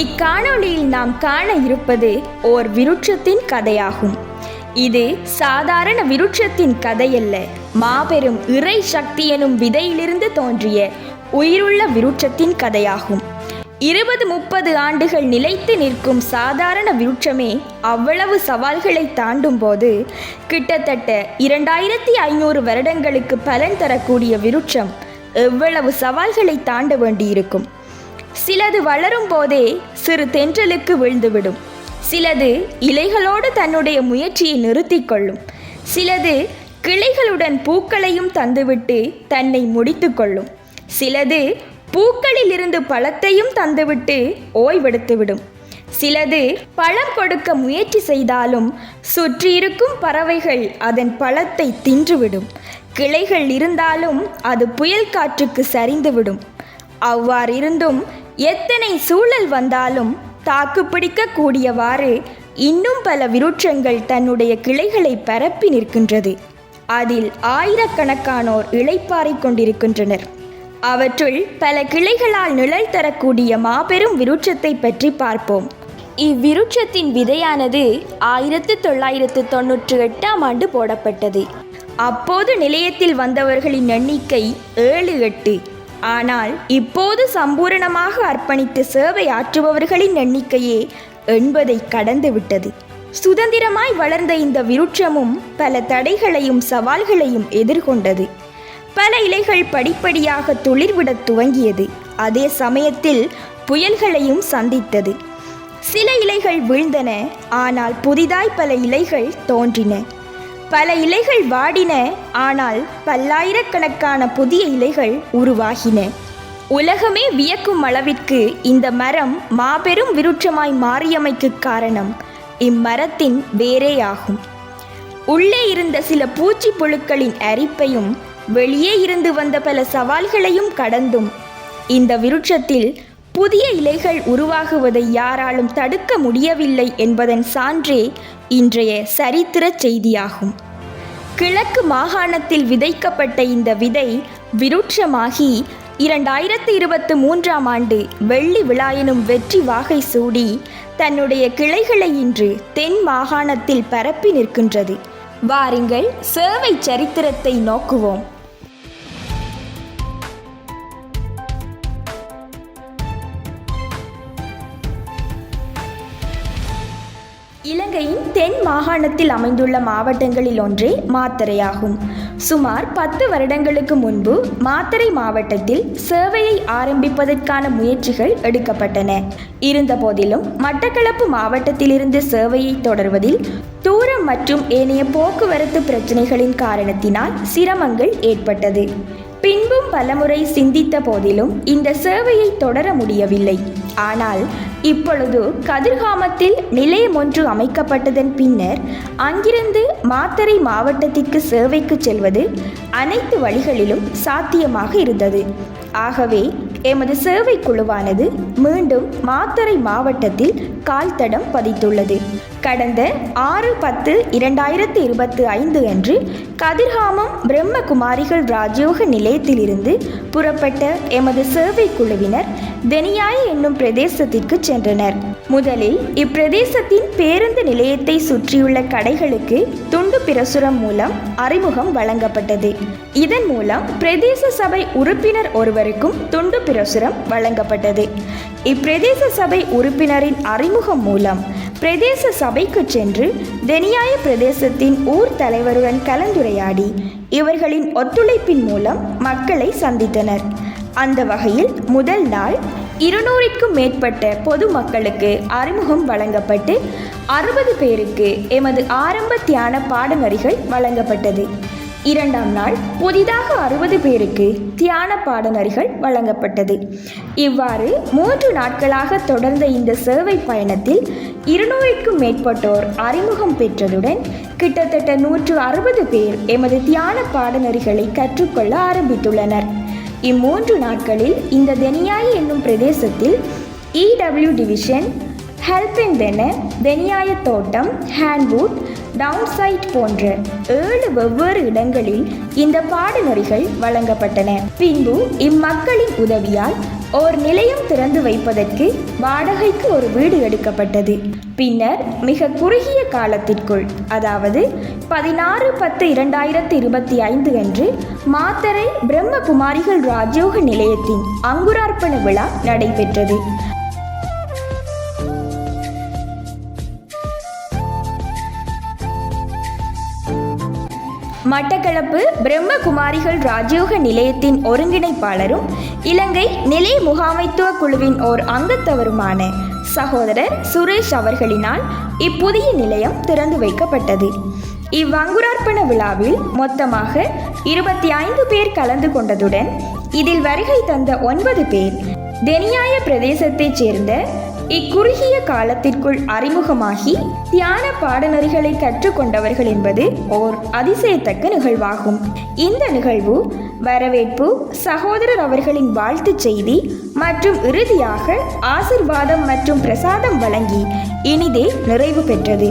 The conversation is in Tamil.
இக்காணொளியில் நாம் காண இருப்பது ஓர் விருட்சத்தின் கதையாகும். இது சாதாரண விருட்சத்தின் கதையல்ல. மாபெரும் இறை சக்தி எனும் விதையிலிருந்து தோன்றிய உயிருள்ள விருட்சத்தின் கதையாகும். இருபது முப்பது ஆண்டுகள் நிலைத்து நிற்கும் சாதாரண விருட்சமே அவ்வளவு சவால்களை தாண்டும் போது கிட்டத்தட்ட இரண்டாயிரத்தி ஐநூறு வருடங்களுக்கு பலன் தரக்கூடிய விருட்சம் எவ்வளவு சவால்களை தாண்ட வேண்டியிருக்கும்? சிலது வளரும் போதே சிறு தென்றலுக்கு விழுந்துவிடும். சிலது இலைகளோடு தன்னுடைய முயற்சியை நிறுத்தி கொள்ளும். சிலது கிளைகளுடன் பூக்களையும் தந்துவிட்டு தன்னை முடித்து கொள்ளும். சிலது பூக்களிலிருந்து பழத்தையும் தந்துவிட்டு ஓய்வெடுத்துவிடும். சிலது பழம் கொடுக்க முயற்சி செய்தாலும் சுற்றியிருக்கும் பறவைகள் அதன் பழத்தை தின்றுவிடும். கிளைகள் இருந்தாலும் அது புயல் காற்றுக்கு சரிந்துவிடும். அவ்வாறிருந்தும் எத்தனை சூழல் வந்தாலும் தாக்கு பிடிக்கக்கூடியவாறு இன்னும் பல விருட்சங்கள் தன்னுடைய கிளைகளை பரப்பி நிற்கின்றது. அதில் ஆயிரக்கணக்கானோர் இளைப்பாறிக் கொண்டிருக்கின்றனர். அவற்றுள் பல கிளைகளால் நிழல் தரக்கூடிய மாபெரும் விருட்சத்தை பற்றி பார்ப்போம். இவ்விருட்சத்தின் விதையானது ஆயிரத்து தொள்ளாயிரத்து தொன்னூற்று எட்டாம் ஆண்டு போடப்பட்டது. அப்போது நிலையத்தில் வந்தவர்களின் எண்ணிக்கை ஏழு எட்டு. ஆனால் இப்போது சம்பூரணமாக அர்ப்பணித்து சேவை ஆற்றுபவர்களின் எண்ணிக்கையே எண்பதை கடந்துவிட்டது. சுதந்திரமாய் வளர்ந்த இந்த விருட்சமும் பல தடைகளையும் சவால்களையும் எதிர்கொண்டது. பல இலைகள் படிப்படியாக துளிர்விடத் துவங்கியது. அதே சமயத்தில் புயல்களையும் சந்தித்தது. சில இலைகள் வீழ்ந்தன ஆனால் புதிதாய் பல இலைகள் தோன்றின. பல இலைகள் வாடின ஆனால் பல்லாயிரக்கணக்கான புதிய இலைகள் உருவாகின. உலகமே வியக்கும் அளவிற்கு இந்த மரம் மாபெரும் விருட்சமாய் மாறியமைக்கு காரணம் இம்மரத்தின் வேரேயாகும். உள்ளே இருந்த சில பூச்சி புழுக்களின் அரிப்பையும் வெளியே இருந்து வந்த பல சவால்களையும் கடந்தும் இந்த விருட்சத்தில் புதிய இலைகள் உருவாகுவதை யாராலும் தடுக்க முடியவில்லை என்பதன் சான்றே இன்றைய சரித்திர செய்தியாகும். கிழக்கு மாகாணத்தில் விதைக்கப்பட்ட இந்த விதை விருட்சமாகி இரண்டாயிரத்தி இருபத்தி மூன்றாம் ஆண்டு வெள்ளி விழா எனும் வெற்றி வாகை சூடி தன்னுடைய கிளைகளை இன்று தென் மாகாணத்தில் பரப்பி நிற்கின்றது. வாருங்கள் சேவை சரித்திரத்தை நோக்குவோம். இலங்கையின் தென் மாகாணத்தில் அமைந்துள்ள மாவட்டங்களில் ஒன்றே மாத்தரையாகும். சுமார் பத்து வருடங்களுக்கு முன்பு மாத்தரை மாவட்டத்தில் சேவையை ஆரம்பிப்பதற்கான முயற்சிகள் எடுக்கப்பட்டன. இருந்தபோதிலும் மட்டக்களப்பு மாவட்டத்திலிருந்து சேவையை தொடர்வதில் தூரம் மற்றும் ஏனைய போக்குவரத்து பிரச்சினைகளின் காரணத்தினால் சிரமங்கள் ஏற்பட்டது. பின்பும் பலமுறை சிந்தித்த போதிலும் இந்த சேவையை தொடர முடியவில்லை. ஆனால் இப்பொழுது கதிர்காமத்தில் நிலையம் ஒன்று அமைக்கப்பட்டதன் பின்னர் அங்கிருந்து மாத்தறை மாவட்டத்திற்கு சேவைக்கு செல்வது அனைத்து வழிகளிலும் சாத்தியமாக இருந்தது. ஆகவே எமது சேவை குழுவானது மீண்டும் மாத்தறை மாவட்டத்தில் கால் தடம் பதித்துள்ளது. கடந்த ஆறு பத்து இரண்டாயிரத்தி இருபத்தி ஐந்து அன்று கதிர்காமம் பிரம்மகுமாரிகள் ராஜயோக நிலையத்திலிருந்து புறப்பட்ட எமது சேவை குழுவினர் தெனியாய் என்னும் பிரதேசத்திற்கு சென்றனர். முதலில் இப்பிரதேசத்தின் பேருந்து நிலையத்தை சுற்றியுள்ள கடைகளுக்கு துண்டு பிரசுரம் மூலம் அறிமுகம் வழங்கப்பட்டது. இதன் மூலம் பிரதேச சபை உறுப்பினர் ஒருவருக்கும் துண்டு பிரசுரம் வழங்கப்பட்டது. இப்பிரதேச சபை உறுப்பினரின் அறிமுகம் மூலம் பிரதேச சபைக்கு சென்று தெனியாய பிரதேசத்தின் ஊர் தலைவருடன் கலந்துரையாடி இவர்களின் ஒத்துழைப்பின் மூலம் மக்களை சந்தித்தனர். அந்த வகையில் முதல் நாள் இருநூறிற்கும் மேற்பட்ட பொதுமக்களுக்கு அறிமுகம் வழங்கப்பட்டு அறுபது பேருக்கு எமது ஆரம்ப தியான பாடநெறிகள் வழங்கப்பட்டது. இரண்டாம் நாள் புதிதாக அறுபது பேருக்கு தியான பாடநெறிகள் வழங்கப்பட்டது. இவ்வாறு மூன்று நாட்களாக தொடர்ந்த இந்த சேவை பயணத்தில் இருநூறுக்கும் மேற்பட்டோர் அறிமுகம் பெற்றதுடன் கிட்டத்தட்ட நூற்று அறுபது பேர் எமது தியான பாடநெறிகளை கற்றுக்கொள்ள ஆரம்பித்துள்ளனர். இம்மூன்று நாட்களில் இந்த தெனியாய் என்னும் பிரதேசத்தில் இடபிள்யூ டிவிஷன் ஹெல்ப் இன் தெனியாய தோட்டம் ஹேண்ட்வுட் டவுன்சைட் போன்ற ஏழு வெவ்வேறு இடங்களில் இந்த பாடநெறிகள் வழங்கப்பட்டன. பின்பு இம்மக்களின் உதவியால் ஓர் நிலையம் திறந்து வைப்பதற்கு வாடகைக்கு ஒரு வீடு எடுக்கப்பட்டது. பின்னர் மிக குறுகிய காலத்திற்குள் அதாவது பதினாறு பத்து இரண்டாயிரத்தி இருபத்தி ஐந்து அன்று மாத்தரை பிரம்மகுமாரிகள் ராஜயோக நிலையத்தின் அங்குரார்ப்பண விழா நடைபெற்றது. மட்டக்களப்பு பிரம்மகுமாரிகள் ராஜயோக நிலையத்தின் ஒருங்கிணைப்பாளரும் இலங்கை நிலை முகாமைத்துவ குழுவின் ஓர் அங்கத்தவருமான சகோதரர் சுரேஷ் அவர்களினால் இப்புதிய நிலையம் திறந்து வைக்கப்பட்டது. இவ்வங்குரார்ப்பண விழாவில் மொத்தமாக இருபத்தி ஐந்து பேர் கலந்து கொண்டதுடன் இதில் வருகை தந்த ஒன்பது பேர் தெனியாய பிரதேசத்தைச் சேர்ந்த இக்குறுகிய காலத்திற்குள் அறிமுகமாகி தியான பாடநெறிகளை கற்றுக்கொண்டவர்கள் என்பது ஓர் அதிசயத்தக்க நிகழ்வாகும். இந்த நிகழ்வு வரவேற்பு சகோதரர் அவர்களின் வாழ்த்துச் செய்தி மற்றும் இறுதியாக ஆசிர்வாதம் மற்றும் பிரசாதம் வழங்கி இனிதே நிறைவு பெற்றது.